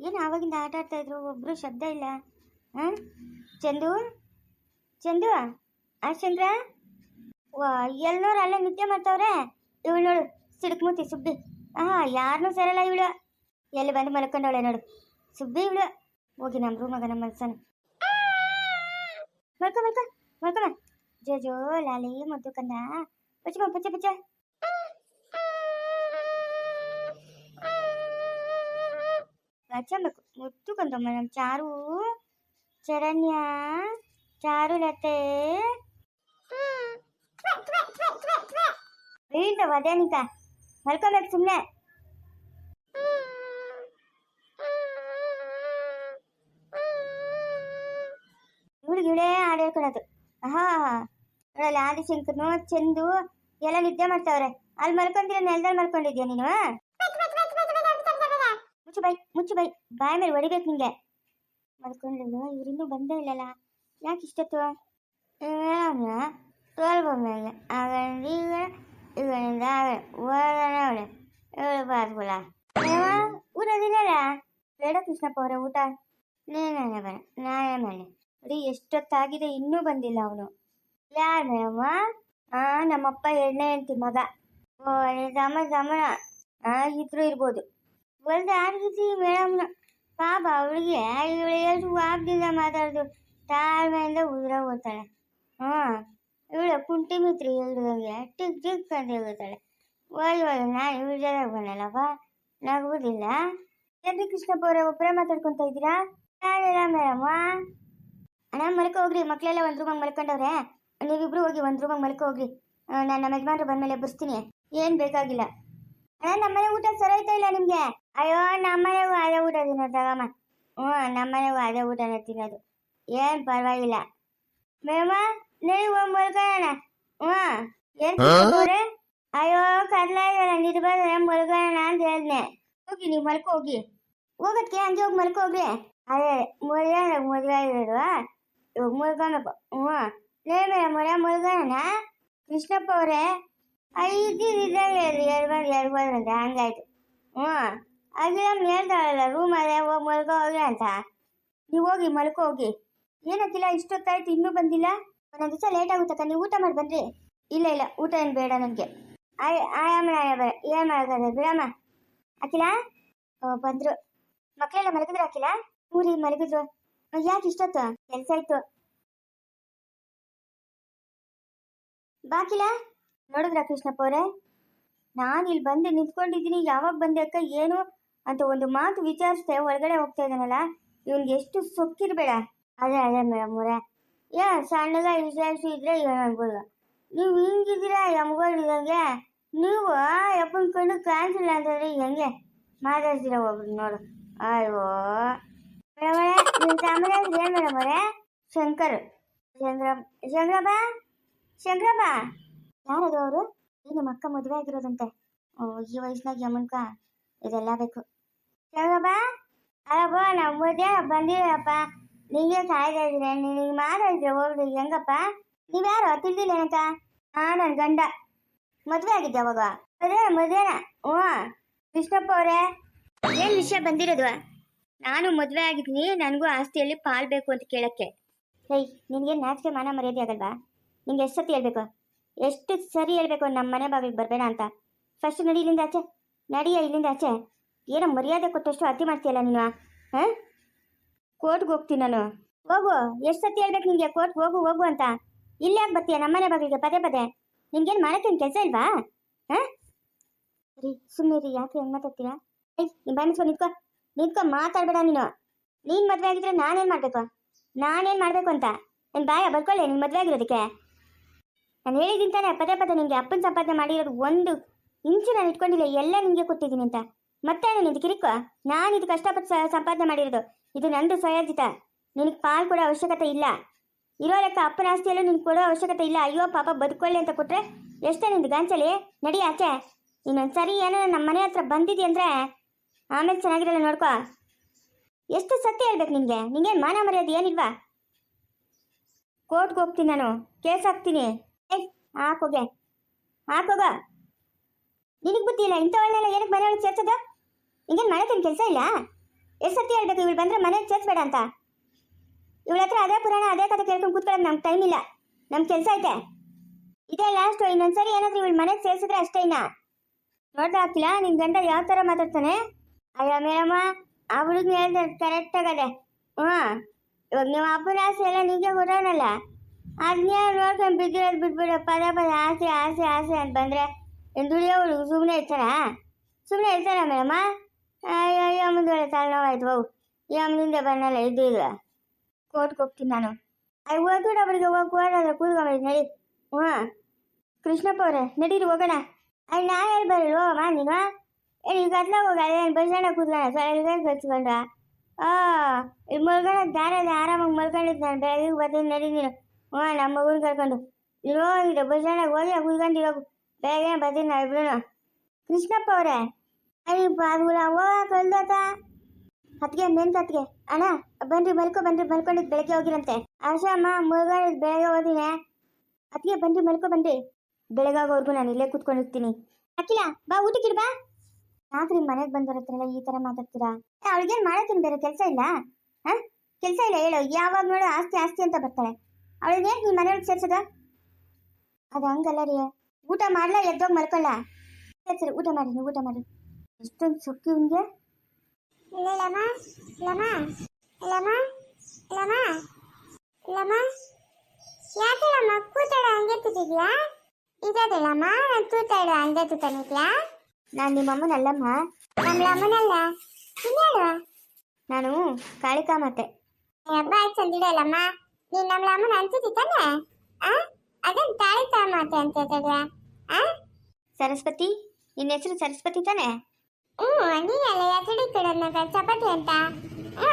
ಏನು ಆವಾಗಿಂದ ಆಟ ಆಡ್ತಾ ಇದ್ರು? ಒಬ್ರು ಶಬ್ದ ಇಲ್ಲ. ಹಾಂ? ಚಂದು? ಚಂದು? ಆ ಚಂದ್ರ? ವಾ ಎಲ್ಲೋರು ಅಲ್ಲೇ ನಿದ್ದೆ ಮಾಡ್ತಾವ್ರೆ? ಇವಳು ನೋಡು, ಸಿಡಕ್ ಮೂತಿ, ಸುಬ್ಬಿ. ಆಹಾ ಯಾರನ್ನೂ ಸೇರಲ್ಲ ಇವಳು. ಎಲ್ಲಿ ಬಂದು ಮಲ್ಕೊಂಡವಳೆ ನೋಡು. ಸುಬ್ಬಿ ಇವಳು. ಹೋಗಿ ನಮ್ಮ ರೂಮಾಗ ನಮ್ಮ ಮನ್ಸನು ಮಲ್ಕೊ ಮಲ್ಕೊ ಜೋ ಜೋ, ಲಾಲಿ ಮದ್ದು ಕಂದ ಪಚ್ಚಮ್ಮ ಪಚ್ಚ ಪಚ್ಚ. ಹಚ್ಚಬೇಕು ಮುತ್ತು ಕಂದಮ್ಮ ನಮ್ಮ ಚಾರು ಚರಣ್ಯ ಚಾರು ಲತೆ ಬೀಳ್ತವ ಅದೇನಿಕ ಮಲ್ಕೊಬೇಕು ಸುಮ್ಮನೆ ಇವಳಿಗೆ ಇವಳೇ ಹಾಡು ಹೇಳ್ಕೊಳೋದು ಆಹಾ ನೋಡಲ್ಲ ಆದಿಶಂಕರ್ನು ಚಂದು ಎಲ್ಲ ನಿದ್ದೆ ಮಾಡ್ತಾವ್ರೆ ಅಲ್ಲಿ ಮಲ್ಕೊಂತೀರ ನೆಲದಲ್ಲಿ ಮಲ್ಕೊಂಡಿದ್ಯಾ ನೀನು ಮುಚ್ಚು ಬೈ ಮುಚ್ಚು ಬೈ. ಬಾಯ್ ಮೇಲೆ ಹೊಡಿಬೇಕು ನಿಂಗೆ. ಮಲ್ಕೊಂಡಿಲ್ಲ ಇವರಿನ್ನೂ ಬಂದೇ ಇಲ್ಲಲ್ಲ. ಯಾಕೆ ಇಷ್ಟೊತ್ತು? ಸ್ವಲ್ಪ ಮೇಲೆ. ಆಗ ಇವನಿಂದ ಅವಳೆ. ಇವಳು ಬಾರ್ಗುಲ ಊರದಿರಲ್ಲ ಬೇಡ ಕೃಷ್ಣಪ್ಪ ಅವರ, ಊಟ. ನೀನೇ ಬರ ನಾನೇ ಮೇಲೆ ಅಡಿ ಎಷ್ಟೊತ್ತಾಗಿದೆ ಇನ್ನೂ ಬಂದಿಲ್ಲ ಅವನು. ಯಾರು ಮೇಡಮ್ಮ ಆ, ನಮ್ಮಪ್ಪ ಎರಡನೇ ಅಂತಿ ಮಗ. ಓ ಸಮ ದಮನ ಆ, ಇದ್ರು ಇರ್ಬೋದು. ಒಂದು ಆಡ್ಗಿಸಿ ಮೇಡಮ್ನ. ಪಾಪ ಅವಳಿಗೆ ಇವಳು ಎಷ್ಟು ವಾಪದಿಂದ ಮಾತಾಡೋದು. ತಾಳ್ಮೆಯಿಂದ ಉದ್ರ ಹೋಗ್ತಾಳೆ. ಹಾಂ, ಇವಳು ಕುಂಟಿ ಮಿತ್ರಿ ಹೇಳಿದಂಗೆ ಟಿಕ್ ಟಿಕ್ ಅಂತ ಹೇಳ್ತಾಳೆ ಓಯ್ ಹೋಗಿ ನಾನು ಇವಳ ಜೊತೆಗೆ ಬಂದಲ್ಲಪ್ಪ ನಗುವುದಿಲ್ಲ ಎಲ್ಲಿ ಕೃಷ್ಣಪ್ಪ ಅವರ ಒಬ್ಬರೇ ಮಾತಾಡ್ಕೊಂತ ಇದ್ದೀರಾ? ಯಾರಿಲ್ಲ ಮೇಡಮ್ಮ ಅಣ್ಣ, ಮಲ್ಕೊ ಹೋಗ್ರಿ. ಮಕ್ಕಳೆಲ್ಲ ಒಂದು ರೂಮಾಗಿ ಮಲ್ಕೊಂಡವ್ರೆ. ನೀವಿಬ್ರು ಹೋಗಿ ಒಂದು ರೂಮಾಗಿ ಮಲ್ಕೊ ಹೋಗ್ರಿ. ನಾನು ನಮ್ಮ ಯಜಮಾನ್ರು ಬಂದಮೇಲೆ ಬರ್ಸ್ತೀನಿ. ಏನು ಬೇಕಾಗಿಲ್ಲ. ಅಣ್ಣ ನಮ್ಮನೆ ಊಟ ಸರೋಯ್ತಾ ಇಲ್ಲ ನಿಮಗೆ? ಅಯ್ಯೋ ನಮ್ಮನೆಗೂ ಅದೇ ಊಟ ತಿನ್ನೋದು ತಗಮ್ಮ ಹ್ಞೂ ನಮ್ಮನೆಗೂ ಅದೇ ಊಟನೇ ತಿನ್ನೋದು ಏನು ಪರವಾಗಿಲ್ಲ ಮೇಡಮ ನೀವು ಮಲ್ಕೊಳ್ಳೋಣ ಹ್ಞೂ ಏನು ಅವ್ರೆ ಅಯ್ಯೋ ಕರ್ಲಾಗಲ್ಲ ನಿರ್ಬಂದ್ರೆ ಮಲ್ಕೊಳ್ಳೋಣ ಅಂತ ಹೇಳ್ದೆ ಹೋಗಿ ನೀವು ಮಲ್ಕೊ ಹೋಗಿ ಹೋಗೋದಕ್ಕೆ ಹಂಗೆ ಹೋಗಿ ಮಲ್ಕೊ ಹೋಗ್ರಿ ಅದೇ ಮದುವೆ ಮದುವೆ ಆಗಿರೋದು ಇವಾಗ ಮುಳ್ಕೊಬೇಕು ಹ್ಞೂ ಲೇ ಮೇಡಮ್ ಅವರೇ ಮುಳ್ಕೊಳ್ಳೋಣ ಕೃಷ್ಣಪ್ಪ ಅವರೇ ಇದ್ದಿದ್ದಾಗ ಹೇಳಿ ಎರಡು ಬಂದು ಎರಡು ಬಂದ್ರಂತೆ ಹಂಗಾಯ್ತು ಹ್ಞೂ ಆಗಿಲ್ಲ ಹೇಳ್ತಾಳಲ್ಲ ರೂಮ್ ಅಲ್ಲೇ ಹೋಗಿ ಮಲ್ಕೋ ಹೋಗಿ ಅಂತ ನೀವು ಹೋಗಿ ಮಲ್ಕೋ ಹೋಗಿ ಏನಕ್ಕಿಲ್ಲ ಇಷ್ಟೊತ್ತಾಯ್ತು ಇನ್ನೂ ಬಂದಿಲ್ಲ ಒಂದೊಂದು ದಿವಸ ಲೇಟ್ ಆಗುತ್ತಕ್ಕ ನೀವು ಊಟ ಮಾಡಿ ಬನ್ರಿ ಇಲ್ಲ ಇಲ್ಲ ಊಟ ಏನು ಬೇಡ ನನಗೆ ಆಯ್ ಆಯಾಮ ಬರ ಏನು ಮಾಡೋದು ಬಿಡಮ್ಮ ಅಖಿಲ ಬಂದ್ರು ಮಕ್ಕಳೆಲ್ಲ ಮಲಗಿದ್ರು ಅಖಿಲ ಊರಿ ಮಲಗಿದ್ರು ಯಾಕೆ ಇಷ್ಟೊತ್ತು ಕೆಲಸ ಇತ್ತು ಬಾಕಿಲ ನೋಡಿದ್ರ ಕೃಷ್ಣಪ್ಪ ಅವರೇ ನಾನು ಇಲ್ಲಿ ಬಂದು ನಿಂತ್ಕೊಂಡಿದ್ದೀನಿ ಯಾವಾಗ ಬಂದೆ ಅಕ್ಕ ಏನು ಅಂತ ಒಂದು ಮಾತು ವಿಚಾರಿಸ್ದೆ ಒಳಗಡೆ ಹೋಗ್ತಾ ಇದ್ದಾನಲ್ಲ, ಇವನ್ಗೆ ಎಷ್ಟು ಸೊಕ್ಕಿರ್ಬೇಡ. ಅದೇ ಅದೇ ಮೇಡಮ್ ಅವರೇ. ಯಾ, ಸಣ್ಣಗ ವಿಚಾರಿಸಿ ಇದ್ರೆ ಏನು ಅನ್ಬೋದು. ನೀವು ಹಿಂಗಿದ್ದೀರಾ ಎಮ್ಗಳಿದಂಗೆ ನೀವು ಯಪ್ಪನ ಕಣ್ಣು ಕಾಣಿಸಿಲ್ಲ ಅಂತಂದ್ರೆ ಹೆಂಗೆ? ಮಾತಾಡ್ತೀರ ಒಬ್ರು ನೋಡು. ಅಯ್ಯೋ. ಮೇಡಮರೇ ನಿಮ್ಮ ತಮ್ಮನ ಹೆಸರು ಏನು ಮೇಡಮರೇ ಶಂಕರ್. ಶಂಕರ ಶಂಕರಪ್ಪ? ಶಂಕರಪ್ಪ? ಯಾರದು ಅವರು? ಈ ನಮ್ಮ ಅಕ್ಕ ಮದುವೆ ಆಗಿರೋದಂತೆ. ಈ ವಯಸ್ಸಿನಾಗ ಯಮನ್ಕ. ಇದೆಲ್ಲ ಬೇಕು. ಶಂಕರಪ್ಪ ಅಲ್ಲಪ್ಪ ನಾವು ಮದುವೆ ಬಂದಿರಪ್ಪ. ನಿಂಗೆ ಕಾಯ್ತಾ ಇದ್ದೀನಿ ನಿನಗೆ ಮಾತಾಡಿದ್ರೆ ಹೋಗ್ರಿ ಹೆಂಗಪ್ಪ? ನೀವ್ಯಾರು ತಿಳಿದಿಲ್ಲ ಏನಕ್ಕ ಹಾ ನನ್ನ ಗಂಡ. ಮದುವೆ ಆಗಿದ್ದೆ ಅವಾಗ. ಅದೇ ಮದುವೆನ. ಹ್ಞೂ. ವಿಷ್ಣಪ್ಪ ಅವರೇ, ಏನು ವಿಷಯ ಬಂದಿರೋದು? ನಾನು ಮದುವೆ ಆಗಿದ್ದೀನಿ ನನಗೂ ಆಸ್ತಿಯಲ್ಲಿ ಪಾಲ್ ಬೇಕು ಅಂತ ಕೇಳಕ್ಕೆ. ಹೇಯ್ ನಿನಗೆ ನಾಚಿಕೆ ಮಾನ ಮರ್ಯಾದೆ ಆಗಲ್ವಾ? ನಿಂಗೆ ಎಷ್ಟು ಸತಿ ಹೇಳ್ಬೇಕು? ಎಷ್ಟು ಸರಿ ಹೇಳ್ಬೇಕು? ನಮ್ಮ ಮನೆ ಬಾಗಿಲಿಗೆ ಬರಬೇಡ ಅಂತ. ಫಸ್ಟ್ ನಡಿ ಇಲ್ಲಿಂದ ಆಚೆ. ನಡಿಯ ಇಲ್ಲಿಂದ ಆಚೆ. ಏನೋ ಮರ್ಯಾದೆ ಕೊಟ್ಟಷ್ಟು ಅತಿ ಮಾಡ್ತೀಯಲ್ಲ ನೀನು, ಹಾಂ? ಕೋರ್ಟ್ಗೆ ಹೋಗ್ತೀನಿ ನಾನು. ಹೋಗು, ಎಷ್ಟು ಸತಿ ಹೇಳ್ಬೇಕು ನಿಮಗೆ ಕೋರ್ಟ್ಗೆ ಹೋಗು ಹೋಗು ಅಂತ. ಇಲ್ಲಿ ಯಾಕೆ ಬರ್ತೀಯ? ನಮ್ಮನೆ ಬಾಗಿಲಿಗೆ ಪದೇ ಪದೇ. ನಿಮ್ಗೇನು ಮಾಡೋಕ್ಕೇನು ಕೆಲಸ ಇಲ್ವಾ? ಹಾಂ? ರೀ ಸುಮ್ಮನೆ ರೀ ಯಾಕೆ ಹೆಂಗೆ ಮಾತಾಡ್ತೀರಾ? ಏಯ್ ನಿಮ್ಮ ಬಾಯಿ ಮುಚ್ಕೊಂಡು ನಿಂತ್ಕೊ. ಮಾತಾಡಬೇಡ ನೀನು. ನೀನು ಮದುವೆ ಆಗಿದ್ರೆ ನಾನೇನು ಮಾಡಬೇಕು? ನಾನೇನು ಮಾಡಬೇಕು ಅಂತ? ನನ್ನ ಬಾಯ ಬರ್ಕೊಳ್ಳಿ ನಿನ್ನ ಮದುವೆ ಆಗಿರೋದಕ್ಕೆ. ನಾನು ಹೇಳಿದ್ದೀನಿ ತಾನೆ, ಪದೇ ಪದೇ ನಿಮಗೆ ಅಪ್ಪನ ಸಂಪಾದನೆ ಮಾಡಿರೋದು ಒಂದು ಇಂಚು ನಾನು ಇಟ್ಕೊಂಡಿಲ್ಲ ಎಲ್ಲ ನಿಮಗೆ ಕೊಟ್ಟಿದ್ದೀನಿ ಅಂತ. ಮತ್ತೆ ಇದು ಕಿರಿಕೋ? ನಾನು ಇದು ಕಷ್ಟಪಟ್ಟು ಸಂಪಾದನೆ ಮಾಡಿರೋದು. ಇದು ನಂದು ಸ್ವಯಾರ್ಜಿತ. ನಿನಗೆ ಪಾಲ್ ಕೊಡೋ ಅವಶ್ಯಕತೆ ಇಲ್ಲ. ಇರೋ ಲೆಕ್ಕ ಅಪ್ಪನ ಆಸ್ತಿಯಲ್ಲೂ ನಿನ್ಗೆ ಕೊಡೋ ಅವಶ್ಯಕತೆ ಇಲ್ಲ. ಅಯ್ಯೋ, ಪಾಪ ಬದುಕೊಳ್ಳಿ ಅಂತ ಕೊಟ್ರೆ ಎಷ್ಟೇ ನಿಂದು ಗಾಂಚಲಿ? ನಡಿ ಆಚೆ. ಇನ್ನೊಂದು ಸರಿ ಏನೋ ನಮ್ಮ ಮನೆ ಹತ್ರ ಬಂದಿದ್ದಿ ಅಂದರೆ ಆಮೇಲೆ ಚೆನ್ನಾಗಿರಲ್ಲ ನೋಡ್ಕೋ. ಎಷ್ಟು ಸತ್ಯ ಹೇಳ್ಬೇಕು ನಿನಗೆ? ನಿಂಗೇನು ಮಾನ ಮರ್ಯಾದೆ ಏನಿಲ್ವಾ? ಕೋರ್ಟ್ಗೆ ಹೋಗ್ತೀನಿ ನಾನು. ಕೇಸ್ ಹಾಕ್ತೀನಿ. ಹಾಕೋಗೆ ಹಾಕೋಗ ನಿನಗೆ ಬುದ್ಧಿ ಇಲ್ಲ? ಇಂಥವಳನ್ನೆಲ್ಲ ಏನಕ್ಕೆ ಮನೆಯೊಳಗೆ ಸೇರ್ಸೋದು? ನಿಂಗೇನು ಮಾಡೋದೇನು ಕೆಲಸ ಇಲ್ಲ? ಎಷ್ಟು ಸತಿ ಹೇಳ್ಬೇಕು ಇವಳು ಬಂದರೆ ಮನೆಗೆ ಸೇರಿಸ್ಬೇಡ ಅಂತ? ಇವಳ ಹತ್ರ ಅದೇ ಪುರಾಣ, ಅದೇ ಕಥೆ ಕೇಳ್ಕೊಂಡು ಕೂತ್ಕೊಳ್ಳೋದು ನಮ್ಗೆ ಟೈಮ್ ಇಲ್ಲ. ನಮ್ಮ ಕೆಲಸ ಐತೆ. ಇದೇ ಲಾಸ್ಟ್ ಇನ್ನೊಂದ್ಸರಿ ಏನಾದರೂ ಇವಳು ಮನೆಗೆ ಸೇರಿಸಿದ್ರೆ ಅಷ್ಟೇ ಇನ್ನ. ನೋಡ್ತಾ ಹಾಕಿಲ್ಲ ನಿನ್ನ ಗಂಡ ಯಾವ ಥರ ಮಾತಾಡ್ತಾನೆ? ಅಯ್ಯ ಮೇಡಮ್ಮ, ಆ ಹುಡುಗ ಕರೆಕ್ಟ್ ಆಗದೆ ಹ್ಞೂ ಇವಾಗ ನೀವು ಅಪ್ಪನ ಆಸೆ ಎಲ್ಲ ನಿಮಗೆ ಹೊರೋನಲ್ಲ ಅದನ್ನೇ ನೋಡ್ಕೊಂಡು ಬಿದ್ದಿರೋದು ಬಿಟ್ಬಿಡು. ಪದೇ ಪದೇ, ಆಸೆ ಆಸೆ ಆಸೆ ಅಂತ ಬಂದರೆ ಏನು ದುಡಿಯೋಳು ಸುಮ್ಮನೆ ಇರ್ತಾರ ಸುಮ್ಮನೆ ಇರ್ತಾರ ಮೇಡಮ್ಮ? ಅಯ್ಯೋ ಅಯ್ಯೋ ಮುಂದೆ ತಲೆನೋವಾಯ್ತು ಬಾವು ಈ ಅಮ್ಮನಿಂದ ಬನ್ನಲ್ಲ ಇದು ಇಲ್ಲ. ಕೋರ್ಟ್ಗೆ ಹೋಗ್ತೀನಿ ನಾನು. ಅಯ್ಯ, ಹೋಗ್ಬಿಡ ಅವರಿಗೆ, ಹೋಗಿ, ಕೋರ್ಟ್ ಕೂತ್ಕೊಂಬಿಡಿ, ನಡಿ. ಹ್ಞೂ. ಕೃಷ್ಣಪ್ಪ ಅವರೇ, ನಡೀರಿ, ಹೋಗೋಣ. ಅಯ್ಯ, ನಾ ಹೇಳ್ಬಾರಿ ಮಾ ನೀನು. ಏನು ಈಗ ಹತ್ರ ಹೋಗಲ್ಲ ಅದೇನು ಬಸ್ ಸ್ಟ್ಯಾಂಡಾಗ ಕೂತ್ಕೊಂಡ ಸ್ವಲ್ಪ ಕಚ್ಕೊಂಡ ಆ ಇಲ್ಲಿ ಮಲ್ಕೊಂಡ ದಾರಲ್ಲಿ ಆರಾಮಾಗಿ ಮಲ್ಕೊಂಡಿದ್ದು ನಾನು ಬೆಳಗ್ಗೆ ಬರ್ತೀನಿ ನಡಿ ನೀನು. ಹ್ಞೂ, ನಮ್ಮ ಮಗುನ ಕರ್ಕೊಂಡು ಇರೋ ಹೋಗಿರೋ ಬಸ್ ಸ್ಟ್ಯಾಂಡಾಗ ಹೋಗಿ ಕೂತ್ಕೊಂಡಿರೋ ಬೆಳಗ್ಗೆ ಬರ್ತೀನಿ ನಾವು ಇಬ್ರು ಕೃಷ್ಣಪ್ಪ ಅವರೇ ಅಯ್ಯ ಬಾಗುಲ ಅವ್ವ ಹತ್ಗೆ ಮೇನ್ ಹತ್ಗೆ. ಅಣ್ಣ, ಬನ್ರಿ, ಮಲ್ಕೊ, ಬನ್ರಿ, ಮಲ್ಕೊಂಡಿದ್ ಬೆಳಗ್ಗೆ ಹೋಗಿರಂತೆ. ಆಶಾಮ್ಮ ಮಲ್ಕೊಂಡಿದ್ದು ಬೆಳಗ್ಗೆ ಹೋದಿನಿ. ಹತ್ಗೆ, ಬನ್ರಿ, ಮಲ್ಕೊ, ಬನ್ರಿ. ಬೆಳಗಾಗೋವರೆಗೂ ನಾನು ಇಲ್ಲೇ ಕೂತ್ಕೊಂಡಿರ್ತೀನಿ. ಅಖಿಲ, ಬಾ, ಊಟಕ್ಕಿಡ್ ಬಾ. ಯಾಕ್ರಿ ಮನೆಗೆ ಬಂದವ್ರ ಈ ತರ ಮಾತಾಡ್ತೀರಾ? ಅವಳಿಗೇನ್ ಮಾಡತ್ತೀನಿ ಬೇರೆ ಕೆಲಸ ಇಲ್ಲ? ಹಾ? ಕೆಲಸ ಇಲ್ಲ, ಹೇಳು. ಯಾವಾಗ ನೋಡು ಆಸ್ತಿ ಆಸ್ತಿ ಅಂತ ಬರ್ತಾಳೆ. ಅವಳಿಗೇನ್ ನೀ ಮನೆಯೊಳಗೆ ಸೇರ್ಸದ? ಅದು ಹಂಗಲ್ಲ ರೀ. ಊಟ ಮಾಡ್ಲಾ, ಎದ್ದೋಗಿ ಮಲ್ಕೊಳ್ಳ ಸರಿ ಸರಿ, ಊಟ ಮಾಡಿ, ನೀವು ಊಟ ಮಾಡಿ. ಎಷ್ಟೊಂದು ಸುಕ್ಕಿ ಹಿಂಗೆ ಲಮ ಲಮ ಲಮ ಲಮ ಲಮ. ಯಾಕೆ ಲಮ್ಮ ಕೂತಾಡ ಹಂಗೆ ಕೂತಿದ್ಯಾ? ಇದಾದೆ ಲಮ್ಮ ತೂತಾಡ ಹಂಗೆ ತೂತಾನಿದ್ಯಾ ನಾನು ನಿಮ್ಮಮ್ಮನಲ್ಲಮ್ಮ ನಮ್ಮ ಲಮ್ಮನಲ್ಲ. ಇನ್ಯಾರು ನಾನು ಕಾಳಿಕಾ ಮತ್ತೆ. ಹಬ್ಬ ಆಯ್ತು ಚಂದಿಡಲ್ಲಮ್ಮ ನೀನ್ ನಮ್ಮ ಲಮ್ಮನ ಅಂತಿದ್ದಿ ತಾನೆ? ಆ? ಅದನ್ನ ಕಾಳಿಕಾ ಮಾತೆ ಅಂತ ಹೇಳ್ತಿದ್ಯಾ ಆ? ಸರಸ್ವತಿ? ನಿನ್ನ ಹೆಸರು ಸರಸ್ವತಿ ತಾನೆ? ಹ್ಞೂ ನೀನಲ್ಲ ಯಾಕಡೆ ಕಡೆ ಚಪಾತಿ ಅಂತ. ಹಾ.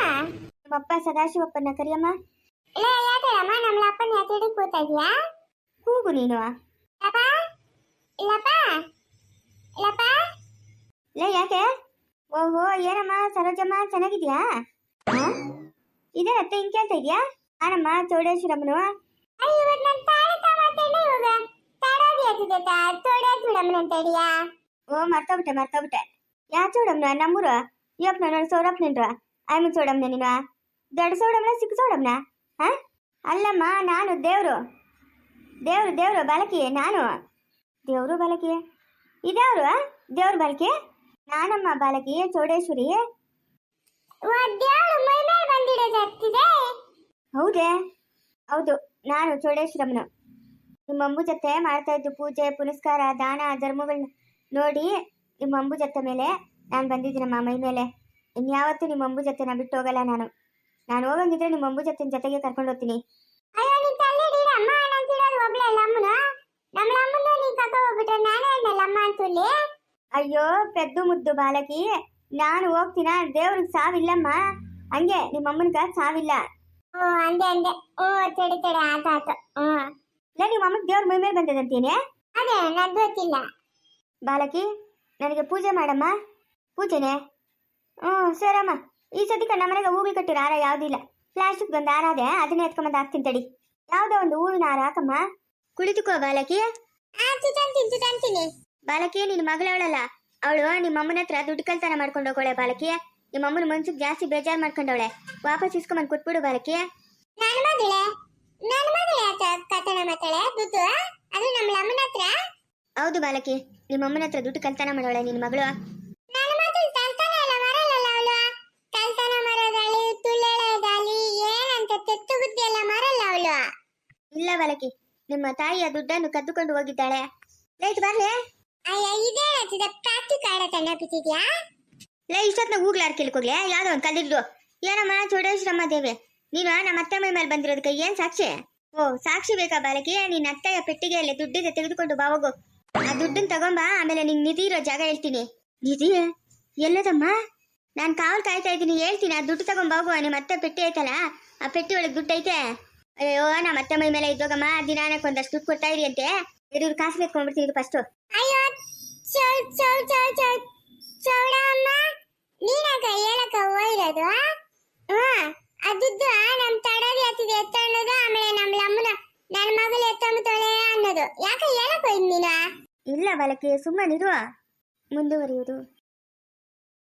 ನಿಮ್ಮಪ್ಪ ಸದಾಶಿವಪ್ಪನ ಕರಿಯಮ್ಮ. ಲೇ ಯಾಕಡಮ್ಮ ನಮ್ಮ ಅಪ್ಪನ ಯಾಕಡೆ ಕೂತಾ ಇದೀಯಾ? ಕೂಗು ನೀನು. ಲಪ? ಲಪ? ಲಪ? ಲೇ ಯಾಕೆ? ಓಹೋ ಏನಮ್ಮ? ಸರೋಜಮ್ಮ ಚೆನ್ನಾಗಿದ್ಯಾ? ಇದೇನತ್ತೆ ಹಿಂಗೆ ಕೇಳ್ತಾ ಇದೆಯಾ? ಆನಮ್ಮ ಚೌಡೇಶ್ವರಮ್ಮನು ಇವತ್ತು ನಾನು ತಾಳೆ ಮಾತೇನೆ ಇವಾಗ ತಾಡೋದು ಯಾಕಿದೆ ತೋಡೆ ಬಿಡಮ್ಮನ ಅಂತ ಹೇಳಿಯಾ? ಓ ಮರ್ತೋಗ್ಬಿಟ್ಟೆ ಮರ್ತೋಗ್ಬಿಟ್ಟೆ. ಯಾ ಚೌಡಮ್ನ ನಮ್ಮೂರು? ಇವಪ್ಪ ನಾನು ಸೌರಪ್ಪನಿನ್ರ ಆಯ್ಮ ಚೌಡಮ್ನ ನೀನು? ದೊಡ್ಡ ಸೌಡಮ್ನ ಚಿಕ್ಕ ಸೌಡಮ್ನ? ಹಾ? ಅಲ್ಲಮ್ಮ ನಾನು ದೇವರು. ದೇವರು ದೇವರು ಬಾಲಕಿ ನಾನು. ದೇವರು ಬಾಲಕಿ ಇದ್ಯಾವ್ರು ದೇವ್ರ ಬಾಲಕಿ? ನಾನಮ್ಮ ಬಾಲಕಿ ಚೌಡೇಶ್ವರಿ. ಹೌದೇ? ಹೌದು ನಾನು ಚೌಡೇಶ್ವರಮ್ಮನು. ನಿಮ್ಮ ಅಂಬು ಜೊತೆ ಮಾಡ್ತಾ ಇದ್ದು ಪೂಜೆ ಪುನಸ್ಕಾರ ದಾನ ಧರ್ಮಗಳನ್ನ ನೋಡಿ ನಿಮ್ಮ ಅಂಬು ಜೊತೆ ಮೇಲೆ ನಾನು ಬಂದಿದ್ದೀನಮ್ಮ ಮೈ ಮೇಲೆ. ಇನ್ಯಾವತ್ತೂ ನಿಮ್ಮ ಅಂಬು ಜೊತೆ ನಾ ಬಿಟ್ಟು ಹೋಗಲ್ಲ ನಾನು. ನಾನು ಹೋಗಂಗಿದ್ರೆ ನಿಮ್ಮ ಅಂಬು ಜೊತೆ ಜೊತೆಗೆ ಕರ್ಕೊಂಡು ಹೋಗ್ತೀನಿ. ಅಯ್ಯೋ ಪೆದ್ದು ಮುದ್ದು ಬಾಲಕಿ. ನಾನು ಹೋಗ್ತೀನ? ದೇವ್ರಿಗೆ ಸಾವಿಲ್ಲಮ್ಮ. ಹಂಗೆ ನಿಮ್ಮ ಅಮ್ಮನ್ಗ ಸಾವಿಲ್ಲ. ಅಂದೆ ಅಂದೆ ಓ ತಡಿ ತಡಿ ಆತ ಆತ. ಇಲ್ಲ ನಿಮ್ಮ ಅಮ್ಮನ ದೇವ್ರ ಮೈ ಮೇಲೆ ಬಂದದಂತೀನಿ? ಅದೇ ಗೊತ್ತಿಲ್ಲ ಬಾಲಕಿ ನನಗೆ ಪೂಜೆ ಮಾಡಮ್ಮ? ಪೂಜೆನೆ? ಹ್ಞೂ ಸರಮ್ಮ. ಈ ಸದ್ಯಕ್ಕೆ ನಮ್ಮ ಮನೆಗೆ ಹೂವಿ ಕಟ್ಟಿರೋ ಹಾರ ಯಾವುದಿಲ್ಲ. ಪ್ಲಾಸ್ಟಿಕ್ ಒಂದು ಹಾರ ಅದೇ ಅದನ್ನೇ ಎತ್ಕೊಂಬಂದು ಹಾಕ್ತೀನಿ ತಡಿ. ಯಾವುದೋ ಒಂದು ಹೂವಿನ ಹಾರ ಹಾಕಮ್ಮ. ಕುಳಿತುಕೋ ಬಾಲಕಿ. ಬಾಲಕಿ ನಿನ್ನ ಮಗಳವಳಲ್ಲ ಅವಳು ನಿಮ್ಮ ಅಮ್ಮನ ಹತ್ರ ದುಡ್ಡು ಕಲ್ತನ ಮಾಡ್ಕೊಂಡು ಹೋಗೋಳೆ ಬಾಲಕಿ. ನಿಮ್ಮ ಅಮ್ಮನ ಮನ್ಸಿಗೆ ಜಾಸ್ತಿ ಬೇಜಾರು ಮಾಡ್ಕೊಂಡವಳೆ. ವಾಪಸ್ ಇಸ್ಕೊಂಬಂದು ಕೊಟ್ಬಿಡು ಬಾಲಕಿ. ನನ್ನ ಮಗಳೇ? ನನ್ನ ಮಗಳೇ ಕಥನ ಮಾತಾಳೆ? ದುಡ್ಡು ಅದು ನಮ್ಮ ಹತ್ರ? ಹೌದು ಬಾಲಕಿ. ನಿಮ್ಮ ಅಮ್ಮನ ಹತ್ರ ದುಡ್ಡು ಕಲ್ತಾನ ಮಾಡೋಳೆ ನಿನ್ನ ಮಗಳು ಇಲ್ಲ ಬಾಲಕಿ ನಿಮ್ಮ ತಾಯಿಯ ದುಡ್ಡನ್ನು ಕದ್ದುಕೊಂಡು ಹೋಗಿದ್ದಾಳೆ. ಲೈಟ್ ಬರ್ಲೆ. ಲೇ ಇಷ್ಟೊತ್ತಿನ ಹೂಗ್ಲಾರ್ ಕೇಳ್ಕೋಗ್ಲೆ ಯಾವ್ದೋ ಒಂದು ಕಲ್ಲಿದ್ದು ಏನಮ್ಮ ಚೌಡೇಶ್ವರಮ್ಮ ದೇವಿ. ನೀನು ನಮ್ಮ ಅತ್ತೆ ಮೈ ಮೇಲೆ ಬಂದಿರೋದಕ್ಕೆ ಏನ್ ಸಾಕ್ಷಿ? ಓ ಸಾಕ್ಷಿ ಬೇಕಾ ಬಾಲಕಿ? ನಿನ್ನ ಅತ್ತೆಯ ಪೆಟ್ಟಿಗೆಯಲ್ಲಿ ದುಡ್ಡಿದೆ ತೆಗೆದುಕೊಂಡು ಬಾ ಹೋಗು. ಆ ದುಡ್ಡನ್ನ ತಗೊಂಬಾ, ಆಮೇಲೆ ನಿನ್ ನಿಧಿ ಇರೋ ಜಾಗ ಹೇಳ್ತೀನಿ. ನಿಧಿ? ಎಲ್ಲದಮ್ಮ? ನಾನು ಕಾವಲ್ ಕಾಯ್ತಾ ಇದ್ದೀನಿ, ಹೇಳ್ತೀನಿ. ಆ ದುಡ್ಡು ಹೋಗು ನಿಮ್ಮ ಅತ್ತೆ ಪೆಟ್ಟಿ ಐತಲ್ಲ, ಆ ಪೆಟ್ಟಿ ಒಳಗೆ ದುಡ್ಡು ಐತೆ. ಅಯ್ಯೋ ನಮ್ಮ ಅತ್ತೆ ಮೈ ಮೇಲೆ ಇದ್ದೋಗಮ್ಮ ದಿನಾನಕ್ಕೆ ಒಂದಷ್ಟು ದುಡ್ಡು ಕೊಡ್ತಾ ಇರಿ ಅಂತೆ. ಇವ್ರು ಕಾಸು ಎತ್ಕೊಂಡ್ಬಿಡ್ತೀನಿ ಫಸ್ಟು ಅಯ್ಯೋ ಚೌ ಚೌ ಚೌ ಚೌ ಚೌಡಮ್ಮ ನೀನಾಕ ಹೇಳಕ ಹೋಗಿರೋದು ಆ? ಅದುದ್ದು ನಮ್ ತಡದಿ ಹತ್ತಿದೆ ಎತ್ತಣ್ಣೋದು, ಆಮೇಲೆ ನಮ್ ಲಮ್ಮನ ನನ್ನ ಮಗಳು ಎತ್ತಂಬತ್ತೋಳೆ ಅನ್ನೋದು. ಯಾಕೆ ನೀನು ಇಲ್ಲ ಬಾಲಕಿ ಸುಮ್ಮನಿರು. ಮುಂದುವರಿಯುವುದು.